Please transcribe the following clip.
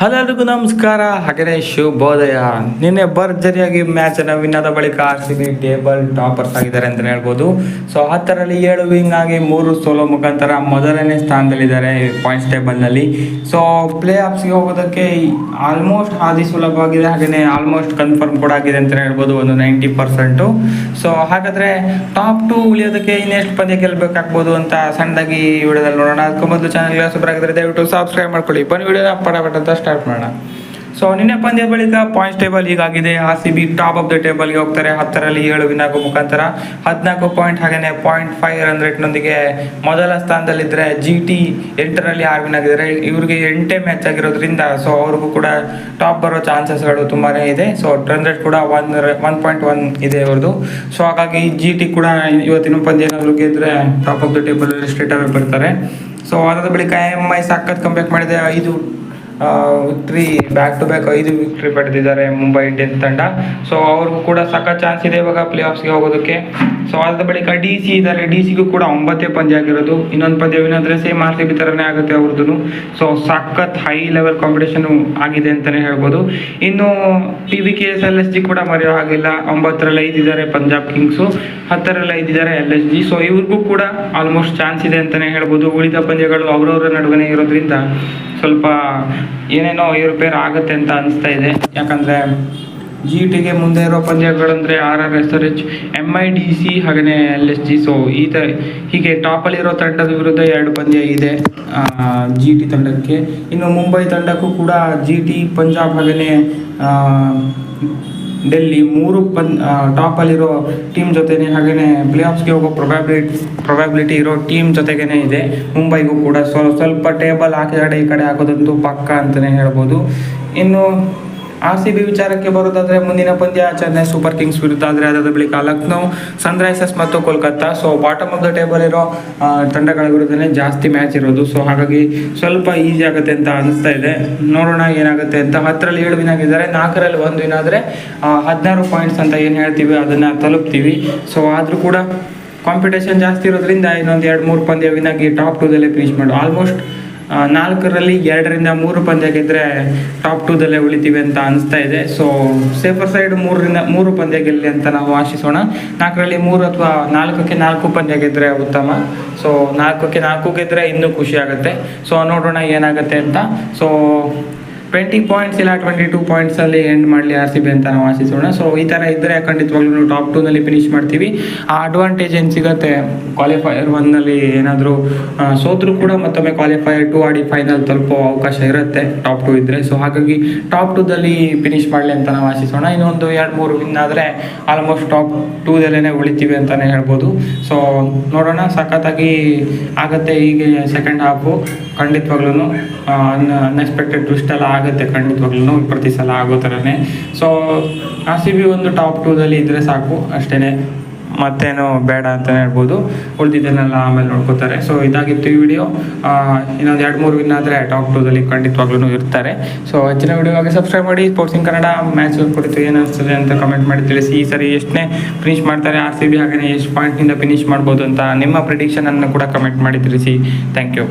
Hello ಎಲ್ರಿಗೂ ನಮಸ್ಕಾರ. ಹಾಗೆಯೇ ಶುಭೋದಯ. ನಿನ್ನೆ ಭರ್ಜರಿಯಾಗಿ ಮ್ಯಾಚ್ ಅನ್ನ ವಿನ್ ಆದ ಬಳಿಕ R C B table toppers ಆಗಿದ್ದಾರೆ ಅಂತಲೇ ಹೇಳ್ಬೋದು. ಸೊ ಹತ್ತರಲ್ಲಿ ಏಳು ವಿಂಗ್ ಆಗಿ ಮೂರು ಸೋಲೋ ಮುಖಾಂತರ ಮೊದಲನೇ ಸ್ಥಾನದಲ್ಲಿದ್ದಾರೆ ಪಾಯಿಂಟ್ಸ್ ಟೇಬಲ್ನಲ್ಲಿ ಸೊ ಪ್ಲೇ ಆಫ್ಸ್ಗೆ ಹೋಗೋದಕ್ಕೆ ಆಲ್ಮೋಸ್ಟ್ ಹಾದಿ ಸುಲಭವಾಗಿದೆ. ಹಾಗೆಯೇ ಆಲ್ಮೋಸ್ಟ್ ಕನ್ಫರ್ಮ್ ಕೂಡ ಆಗಿದೆ ಅಂತಲೇ ಹೇಳ್ಬೋದು ಒಂದು ನೈಂಟಿ ಪರ್ಸೆಂಟು ಸೊ ಹಾಗಾದರೆ ಟಾಪ್ ಟು ಉಳಿಯೋದಕ್ಕೆ ಇನ್ನೆಷ್ಟು ಪಂದ್ಯ ಗೆಲ್ಲಬೇಕಾಗ್ಬೋದು ಅಂತ ಸಣ್ಣದಾಗಿ ವಿಡಿಯೋದಲ್ಲಿ ನೋಡೋಣ. ಅದಕ್ಕೂ ಮೊದಲು ಚಾನಲ್ಗೆ ಸೂಪರ್ ಆಗಿದ್ರೆ ದಯವಿಟ್ಟು ಸಬ್ಸ್ಕ್ರೈಬ್ ಮಾಡ್ಕೊಳ್ಳಿ. ಬನ್ನಿ, ವಿಡಿಯೋನ ಪಟಾಪಟ ಅಂತ ಸ್ಟಾರ್ಟ್ ಮಾಡೋಣ. ಸೊ ನಿನ್ನೆ ಪಂದ್ಯ ಬಳಿಕ points table ಹೀಗಾಗಿದೆ. R C B top of the ಟೇಬಲ್ಗೆ ಹೋಗ್ತಾರೆ. ಹತ್ತರಲ್ಲಿ ಏಳು ವಿನ್ ಆಗೋ ಮುಖಾಂತರ ಹದಿನಾಲ್ಕು ಪಾಯಿಂಟ್ ಹಾಗೆಯೇ ಪಾಯಿಂಟ್ ಫೈವ್ ರನ್ ರೇಟ್ನೊಂದಿಗೆ ಮೊದಲ ಸ್ಥಾನದಲ್ಲಿದ್ದರೆ ಜಿ ಟಿ ಎಂಟರಲ್ಲಿ ಆರು ವಿನ್ ಆಗಿದ್ದಾರೆ. ಇವ್ರಿಗೆ ಎಂಟೇ ಮ್ಯಾಚ್ ಆಗಿರೋದ್ರಿಂದ ಸೊ ಅವ್ರಿಗೂ ಕೂಡ ಟಾಪ್ ಬರೋ ಚಾನ್ಸಸ್ಗಳು ತುಂಬಾ ಇದೆ. ಸೊ ರನ್ ರೇಟ್ ಕೂಡ ಒನ್ ಒನ್ ಪಾಯಿಂಟ್ ಒನ್ ಇದೆ ಅವ್ರದ್ದು ಸೊ ಹಾಗಾಗಿ ಜಿ ಟಿ ಕೂಡ ಇವತ್ತಿನ ಪಂದ್ಯ ಏನಾದರೂ ಗೆದ್ದರೆ top of the table straight away ಬರ್ತಾರೆ. ಸೊ ಅದಾದ ಬಳಿಕ ಎಂ ಐ ಸಖತ್ ಕಂಬ್ಯಾಕ್ ಮಾಡಿದೆ. ಐದು ವಿಕ್ಟ್ರಿ ಬ್ಯಾಕ್ ಟು ಬ್ಯಾಕ್ ಐದು ವಿಕ್ಟ್ರಿ ಪಡೆದಿದ್ದಾರೆ ಮುಂಬೈ ಇಂಡಿಯನ್ಸ್ ತಂಡ. ಸೊ ಅವ್ರಿಗೂ ಕೂಡ ಸಖತ್ ಚಾನ್ಸ್ ಇದೆ ಇವಾಗ ಪ್ಲೇ ಆಫ್ಸ್ಗೆ ಹೋಗೋದಕ್ಕೆ. ಸೊ ಅದಾದ ಬಳಿಕ ಡಿ ಸಿ ಇದ್ದಾರೆ. ಡಿ ಸಿಗೂ ಕೂಡ ಒಂಬತ್ತೇ ಪಂದ್ಯ ಆಗಿರೋದು. ಇನ್ನೊಂದು ಪಂದ್ಯ ವಿನಾದ್ರೆ ಸೇಮ್ ಆರ್ ಸಿ ಬಿ ಥರನೇ ಆಗುತ್ತೆ ಅವ್ರದ್ದು ಸೊ ಸಖತ್ ಹೈ ಲೆವೆಲ್ ಕಾಂಪಿಟೇಷನು ಆಗಿದೆ ಅಂತಲೇ ಹೇಳ್ಬೋದು. ಇನ್ನು T V K S L S G ಕೂಡ ಮರೆಯೋ ಹಾಗಿಲ್ಲ. ಒಂಬತ್ತರಲ್ಲಿ ಐದಿದ್ದಾರೆ ಪಂಜಾಬ್ ಕಿಂಗ್ಸು, ಹತ್ತರಲ್ಲಿ ಐದಿದ್ದಾರೆ ಎಲ್ ಎಸ್ ಜಿ ಸೊ ಇವ್ರಿಗೂ ಕೂಡ ಆಲ್ಮೋಸ್ಟ್ ಚಾನ್ಸ್ ಇದೆ ಅಂತಲೇ ಹೇಳ್ಬೋದು. ಉಳಿದ ಪಂದ್ಯಗಳು ಅವರವರ ನಡುವೆ ಇರೋದ್ರಿಂದ ಸ್ವಲ್ಪ ಏನೇನೋ ಏರುಪೇರು ಆಗುತ್ತೆ ಅಂತ ಅನಿಸ್ತಾ ಇದೆ. ಯಾಕಂದರೆ ಜಿ ಟಿಗೆ ಮುಂದೆ ಇರೋ ಪಂದ್ಯಗಳಂದರೆ R R S R H M I D C ಹಾಗೆಯೇ ಎಲ್ ಎಸ್ ಜಿ ಸೊ ಈ ಥರ ಹೀಗೆ ಟಾಪಲ್ಲಿರೋ ತಂಡದ ವಿರುದ್ಧ ಎರಡು ಪಂದ್ಯ ಇದೆ ಜಿ ಟಿ ತಂಡಕ್ಕೆ. ಇನ್ನು ಮುಂಬೈ ತಂಡಕ್ಕೂ ಕೂಡ ಜಿ ಟಿ ಪಂಜಾಬ್ ಹಾಗೆಯೇ ಡೆಲ್ಲಿ ಮೂರು ಪನ್ ಟಾಪಲ್ಲಿರೋ ಟೀಮ್ ಜೊತೆನೆ ಹಾಗೆಯೇ ಪ್ಲೇ ಆಫ್ಸ್ಗೆ ಹೋಗೋ ಪ್ರೊಬ್ಯಾಬಿಲಿಟಿ ಪ್ರೊಬ್ಯಾಬಿಲಿಟಿ ಇರೋ ಟೀಮ್ ಜೊತೆಗೇ ಇದೆ. ಮುಂಬೈಗೂ ಕೂಡ ಸ್ವ ಸ್ವಲ್ಪ ಟೇಬಲ್ ಆ ಕಡೆ ಈ ಕಡೆ ಹಾಕೋದಂತೂ ಪಕ್ಕ ಅಂತಲೇ ಹೇಳ್ಬೋದು. ಇನ್ನು ಆರ್ ಸಿ ಬಿ ವಿಚಾರಕ್ಕೆ ಬರೋದಾದ್ರೆ ಮುಂದಿನ ಪಂದ್ಯ ಆಚರಣೆ ಸೂಪರ್ ಕಿಂಗ್ಸ್ ವಿರುದ್ಧ ಆದರೆ ಅದಾದ ಬಳಿಕ ಲಕ್ನೋ ಸನ್ರೈಸರ್ಸ್ ಮತ್ತು Kolkata. So bottom of the table ಇರೋ ತಂಡಗಳ ವಿರುದ್ಧನೇ ಜಾಸ್ತಿ ಮ್ಯಾಚ್ ಇರೋದು. ಸೊ ಹಾಗಾಗಿ ಸ್ವಲ್ಪ ಈಸಿ ಆಗುತ್ತೆ ಅಂತ ಅನಿಸ್ತಾ ಇದೆ. ನೋಡೋಣ ಏನಾಗುತ್ತೆ ಅಂತ. ಹತ್ತರಲ್ಲಿ ಏಳು ವಿನ್ ಆಗಿದ್ದಾರೆ. ನಾಲ್ಕರಲ್ಲಿ ಒಂದು ವಿನ್ ಆದರೆ ಹದಿನಾರು ಪಾಯಿಂಟ್ಸ್ ಅಂತ ಏನು ಹೇಳ್ತೀವಿ, ಅದನ್ನು ತಲುಪ್ತೀವಿ. ಸೊ ಆದರೂ ಕೂಡ ಕಾಂಪಿಟೇಷನ್ ಜಾಸ್ತಿ ಇರೋದ್ರಿಂದ ಇನ್ನೊಂದು ಎರಡು ಮೂರು ಪಂದ್ಯ ವಿನ್ ಆಗಿ ಟಾಪ್ ಟೂದಲ್ಲೇ ಫಿನಿಶ್ ಮಾಡು. ಆಲ್ಮೋಸ್ಟ್ ನಾಲ್ಕರಲ್ಲಿ ಎರಡರಿಂದ ಮೂರು ಪಂದ್ಯ ಗೆದ್ರೆ ಟಾಪ್ ಟೂದಲ್ಲೇ ಉಳಿತೀವಿ ಅಂತ ಅನಿಸ್ತಾ ಇದೆ. ಸೊ ಸೇಫರ್ ಸೈಡ್ ಮೂರರಿಂದ, ಮೂರು ಪಂದ್ಯ ಗೆಲ್ಲಿ ಅಂತ ನಾವು ಆಶಿಸೋಣ. ನಾಲ್ಕರಲ್ಲಿ ಮೂರು ಅಥವಾ ನಾಲ್ಕಕ್ಕೆ ನಾಲ್ಕು ಪಂದ್ಯ ಗೆದ್ರೆ ಉತ್ತಮ. ಸೊ ನಾಲ್ಕಕ್ಕೆ ನಾಲ್ಕು ಗೆದ್ರೆ ಇನ್ನೂ ಖುಷಿ ಆಗುತ್ತೆ. ಸೊ ನೋಡೋಣ ಏನಾಗುತ್ತೆ ಅಂತ. ಸೊ ಟ್ವೆಂಟಿ ಪಾಯಿಂಟ್ಸ್ ಇಲ್ಲ ಟ್ವೆಂಟಿ ಟೂ ಪಾಯಿಂಟ್ಸಲ್ಲಿ ಎಂಡ್ ಮಾಡಲಿ ಆರ್ ಸಿ ಬಿ ಅಂತ ನಾವು ಆಶಿಸೋಣ. ಸೊ ಈ ಥರ ಇದ್ದರೆ ಖಂಡಿತವಾಗ್ಲೂ ಟಾಪ್ ಟೂನಲ್ಲಿ ಫಿನಿಶ್ ಮಾಡ್ತೀವಿ. ಆ ಅಡ್ವಾಂಟೇಜ್ ಏನು ಸಿಗುತ್ತೆ? ಕ್ವಾಲಿಫೈಯರ್ ಒನ್ನಲ್ಲಿ ಏನಾದರೂ ಸೋತ್ರೂ ಕೂಡ ಮತ್ತೊಮ್ಮೆ ಕ್ವಾಲಿಫೈಯರ್ ಟೂ ಆಡಿ ಫೈನಲ್ ತಲುಪೋ ಅವಕಾಶ ಇರುತ್ತೆ ಟಾಪ್ ಟೂ ಇದ್ದರೆ ಸೊ ಹಾಗಾಗಿ ಟಾಪ್ ಟೂದಲ್ಲಿ ಫಿನಿಶ್ ಮಾಡಲಿ ಅಂತ ನಾವು ಆಶಿಸೋಣ. ಇನ್ನೊಂದು ಎರಡು, ಮೂರು ವಿನ್ ಆದರೆ ಆಲ್ಮೋಸ್ಟ್ ಟಾಪ್ ಟೂದಲ್ಲೇ ಉಳಿತೀವಿ ಅಂತಲೇ ಹೇಳ್ಬೋದು. ಸೊ ನೋಡೋಣ. ಸಖತ್ತಾಗಿ ಆಗುತ್ತೆ ಈಗ ಸೆಕೆಂಡ್ ಹಾಫು ಖಂಡಿತವಾಗ್ಲೂ ಅನ್ಎಕ್ಸ್ಪೆಕ್ಟೆಡ್ ಟ್ವಿಸ್ಟ್ ಎಲ್ಲ ಆಗುತ್ತೆ ಖಂಡಿತವಾಗ್ಲೂ ಪ್ರತಿ ಸಲ ಆಗೋ ಥರನೇ. ಸೊ ಆರ್ ಸಿ ಬಿ ಒಂದು ಟಾಪ್ ಟೂದಲ್ಲಿ ಇದ್ದರೆ ಸಾಕು ಅಷ್ಟೇ ಮತ್ತೇನು ಬೇಡ ಅಂತ ಹೇಳ್ಬೋದು. ಉಳಿದಿದ್ದನ್ನೆಲ್ಲ ಆಮೇಲೆ ನೋಡ್ಕೋತಾರೆ. ಸೊ ಇದಾಗಿತ್ತು ಈ ವಿಡಿಯೋ ಇನ್ನೊಂದು ಎರಡು ಮೂರು ವಿನ್ ಆದರೆ ಟಾಪ್ ಟೂದಲ್ಲಿ ಖಂಡಿತವಾಗ್ಲೂ ಇರ್ತಾರೆ. ಸೊ ಹೆಚ್ಚಿನ ವಿಡಿಯೋಗೆ ಸಬ್ಸ್ಕ್ರೈಬ್ ಮಾಡಿ. ಸ್ಪೋರ್ಟ್ಸಿಂಗ್ ಕನ್ನಡ ಮ್ಯಾಚ್ ಕೊಡ್ತೀವಿ ಏನು ಅನಿಸ್ತದೆ ಅಂತ ಕಮೆಂಟ್ ಮಾಡಿ ತಿಳಿಸಿ. ಈ ಸರಿ ಎಷ್ಟನೇ ಫಿನಿಶ್ ಮಾಡ್ತಾರೆ ಆರ್ ಸಿ ಬಿ ಹಾಗೆಯೇ ಎಷ್ಟು ಪಾಯಿಂಟ್ನಿಂದ ಫಿನಿಶ್ ಮಾಡ್ಬೋದು ಅಂತ ನಿಮ್ಮ ಪ್ರಿಡಿಕ್ಷನನ್ನು ಕೂಡ ಕಮೆಂಟ್ ಮಾಡಿ ತಿಳಿಸಿ. Thank you